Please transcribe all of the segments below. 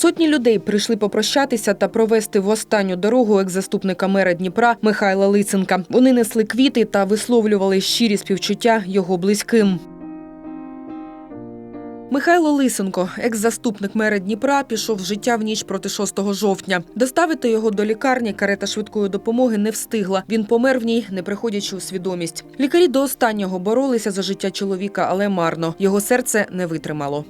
Сотні людей прийшли попрощатися та провести в останню дорогу екс-заступника мера Дніпра Михайла Лиценка. Вони несли квіти та висловлювали щирі співчуття його близьким. Михайло Лисенко, екс-заступник мера Дніпра, пішов з життя в ніч проти 6 жовтня. Доставити його до лікарні карета швидкої допомоги не встигла. Він помер в ній, не приходячи у свідомість. Лікарі до останнього боролися за життя чоловіка, але марно. Його серце не витримало.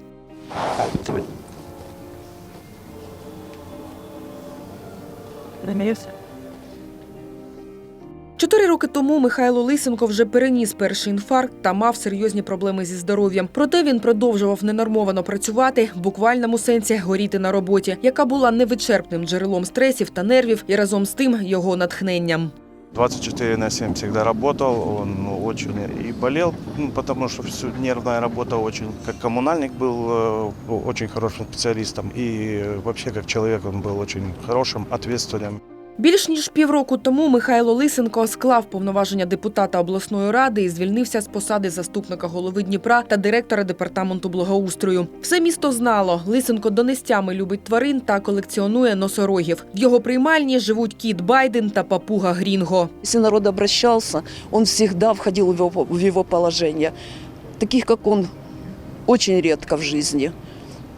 Чотири роки тому Михайло Лисенко вже переніс перший інфаркт та мав серйозні проблеми зі здоров'ям. Проте він продовжував ненормовано працювати, в буквальному сенсі горіти на роботі, яка була невичерпним джерелом стресів та нервів і разом з тим його натхненням. 24 на 7 всегда работал, он ну, очень и болел, ну, потому что всю нервная работа очень, как коммунальник был э, очень хорошим специалистом, и вообще как человек он был очень хорошим, ответственным. Більш ніж півроку тому Михайло Лисенко склав повноваження депутата обласної ради і звільнився з посади заступника голови Дніпра та директора департаменту благоустрою. Все місто знало. Лисенко донестями любить тварин та колекціонує носорогів. В його приймальні живуть кіт Байден та папуга Грінго. Если народ обращался, он всегда входил в его, в его положение. Таких, как он, очень редко в жизни.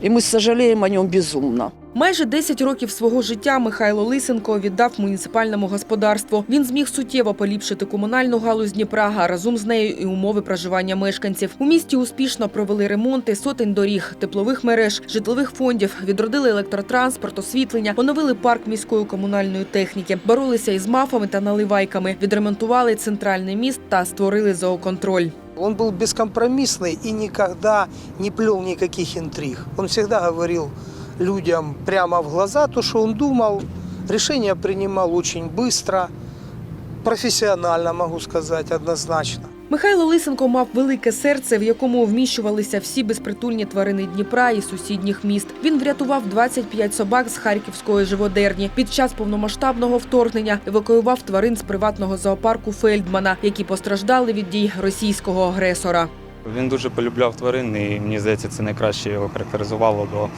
И мы сожалеем о нем безумно. Майже 10 років свого життя Михайло Лисенко віддав муніципальному господарству. Він зміг суттєво поліпшити комунальну галузь Дніпра, а разом з нею і умови проживання мешканців. У місті успішно провели ремонти сотень доріг, теплових мереж, житлових фондів, відродили електротранспорт, освітлення, оновили парк міської комунальної техніки, боролися із мафами та наливайками, відремонтували центральний міст та створили зооконтроль. Он был бескомпромиссный и никогда не плел никаких интриг. Он всегда говорил людям прямо в глаза то, что он думал. Решения принимал очень быстро, профессионально, могу сказать, однозначно. Михайло Лисенко мав велике серце, в якому вміщувалися всі безпритульні тварини Дніпра і сусідніх міст. Він врятував 25 собак з харківської живодерні. Під час повномасштабного вторгнення евакуював тварин з приватного зоопарку Фельдмана, які постраждали від дій російського агресора. Він дуже полюбляв тварин, і мені здається, це найкраще його характеризувало, бо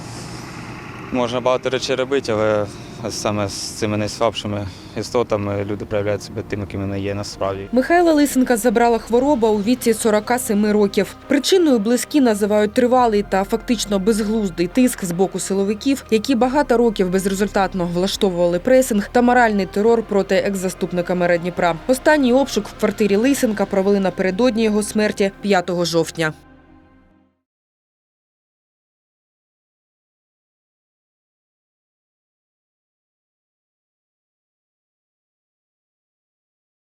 можна багато речей робити, але саме з цими найслабшими істотами люди проявляють себе тим, якими вони є насправді. Михайла Лисенка забрала хвороба у віці 47 років. Причиною близькі називають тривалий та фактично безглуздий тиск з боку силовиків, які багато років безрезультатно влаштовували пресинг та моральний терор проти екс-заступника мера Дніпра. Останній обшук в квартирі Лисенка провели напередодні його смерті 5 жовтня.